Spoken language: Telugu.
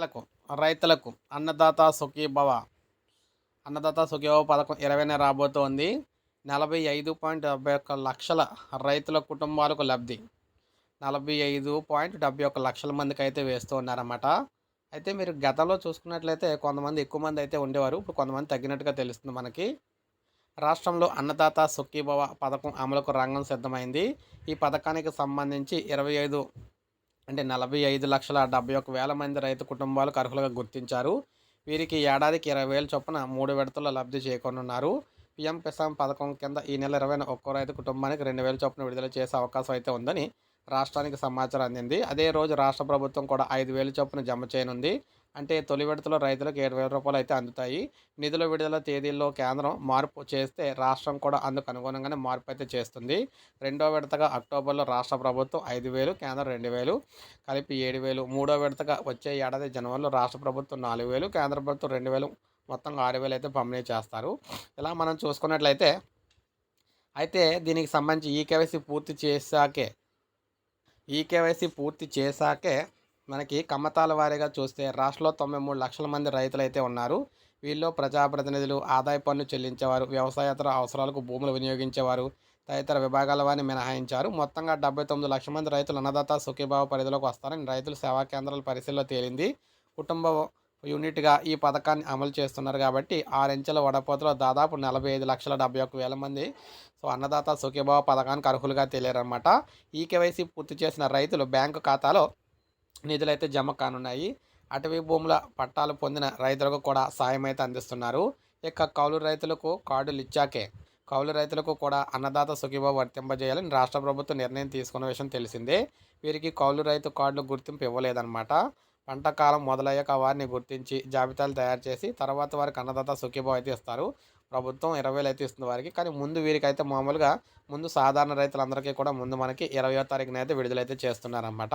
రైతులకు రైతులకు అన్నదాత సుఖీభవ అన్నదాత సుఖీభవ పథకం ఇరవైన రాబోతోంది నలభై ఐదు పాయింట్ డెబ్బై ఒక్క లక్షల రైతుల కుటుంబాలకు లబ్ధి. నలభై ఐదు పాయింట్ డెబ్బై ఒక్క లక్షల మందికి అయితే వేస్తూ ఉన్నారన్నమాట. అయితే మీరు గతంలో చూసుకున్నట్లయితే కొంతమంది ఎక్కువ మంది అయితే ఉండేవారు. ఇప్పుడు కొంతమంది తగ్గినట్టుగా తెలుస్తుంది మనకి. రాష్ట్రంలో అన్నదాత సుఖీభవ పథకం అమలుకు రంగం సిద్ధమైంది. ఈ పథకానికి సంబంధించి ఇరవై ఐదు అంటే నలభై ఐదు లక్షల డెబ్బై ఒక వేల మంది రైతు కుటుంబాలకు అర్హులుగా గుర్తించారు. వీరికి ఏడాదికి ఇరవై వేల చొప్పున మూడు విడతల్లో లబ్ధి చేకొనున్నారు పిఎం కిసాన్ పథకం కింద ఈ నెల ఇరవై ఒక్కో రైతు కుటుంబానికి రెండు వేల చొప్పున విడుదల చేసే అవకాశం అయితే ఉందని రాష్ట్రానికి సమాచారం అందింది. అదే రోజు రాష్ట్ర ప్రభుత్వం కూడా ఐదు వేల చొప్పున జమ చేయనుంది. అంటే తొలి విడతలో రైతులకు ఏడు వేల రూపాయలు అయితే అందుతాయి. నిధుల విడుదల తేదీల్లో కేంద్రం మార్పు చేస్తే రాష్ట్రం కూడా అందుకు అనుగుణంగానే మార్పు అయితే చేస్తుంది. రెండో విడతగా అక్టోబర్లో రాష్ట్ర ప్రభుత్వం ఐదు వేలు కేంద్రం రెండు వేలు కలిపి ఏడు వేలు. మూడో విడతగా వచ్చే ఏడాది జనవరిలో రాష్ట్ర ప్రభుత్వం నాలుగు వేలు కేంద్ర ప్రభుత్వం రెండు వేలు మొత్తం ఆరు వేలు అయితే పంపిణీ చేస్తారు. ఇలా మనం చూసుకున్నట్లయితే అయితే దీనికి సంబంధించి ఈకేవైసీ పూర్తి చేశాకే ఈకేవైసీ పూర్తి చేశాకే మనకి కమ్మతాల వారీగా చూస్తే రాష్ట్రంలో తొంభై మూడు లక్షల మంది రైతులు అయితే ఉన్నారు. వీళ్ళు ప్రజాప్రతినిధులు ఆదాయ పన్ను చెల్లించేవారు వ్యవసాయేతర అవసరాలకు భూములు వినియోగించేవారు తదితర విభాగాల వారిని మినహాయించారు. మొత్తంగా డెబ్బై తొమ్మిది లక్షల మంది రైతులు అన్నదాత సుఖీభావ పరిధిలోకి వస్తారని రైతులు సేవా కేంద్రాల పరిశీలిలో తేలింది. కుటుంబ యూనిట్గా ఈ పథకాన్ని అమలు చేస్తున్నారు కాబట్టి ఆరెంచెల వడపోతలో దాదాపు నలభై ఐదు లక్షల డెబ్బై ఒక్క వేల మంది సో అన్నదాత సుఖీభావ పథకానికి అర్హులుగా తేలారనమాట ఈ కేవైసీ పూర్తి చేసిన రైతులు బ్యాంకు ఖాతాలో నిధులైతే జమ కానున్నాయి. అటవీ భూముల పట్టాలు పొందిన రైతులకు కూడా సాయం అయితే అందిస్తున్నారు. ఇక కౌలు రైతులకు కార్డులు ఇచ్చాకే కౌలు రైతులకు కూడా అన్నదాత సుఖీభావ వర్తింపజేయాలని రాష్ట్ర ప్రభుత్వం నిర్ణయం తీసుకున్న విషయం తెలిసిందే. వీరికి కౌలు రైతు కార్డులు గుర్తింపు ఇవ్వలేదన్నమాట. పంట కాలం మొదలయ్యాక వారిని గుర్తించి జాబితాలు తయారు చేసి తర్వాత వారికి అన్నదాత సుఖీభావ అయితే ఇస్తారు. ప్రభుత్వం ఇరవై అయితే ఇస్తుంది వారికి. కానీ ముందు వీరికి అయితే మామూలుగా ముందు సాధారణ రైతులందరికీ కూడా ముందు మనకి ఇరవయో తారీఖున అయితే విడుదలైతే చేస్తున్నారన్నమాట.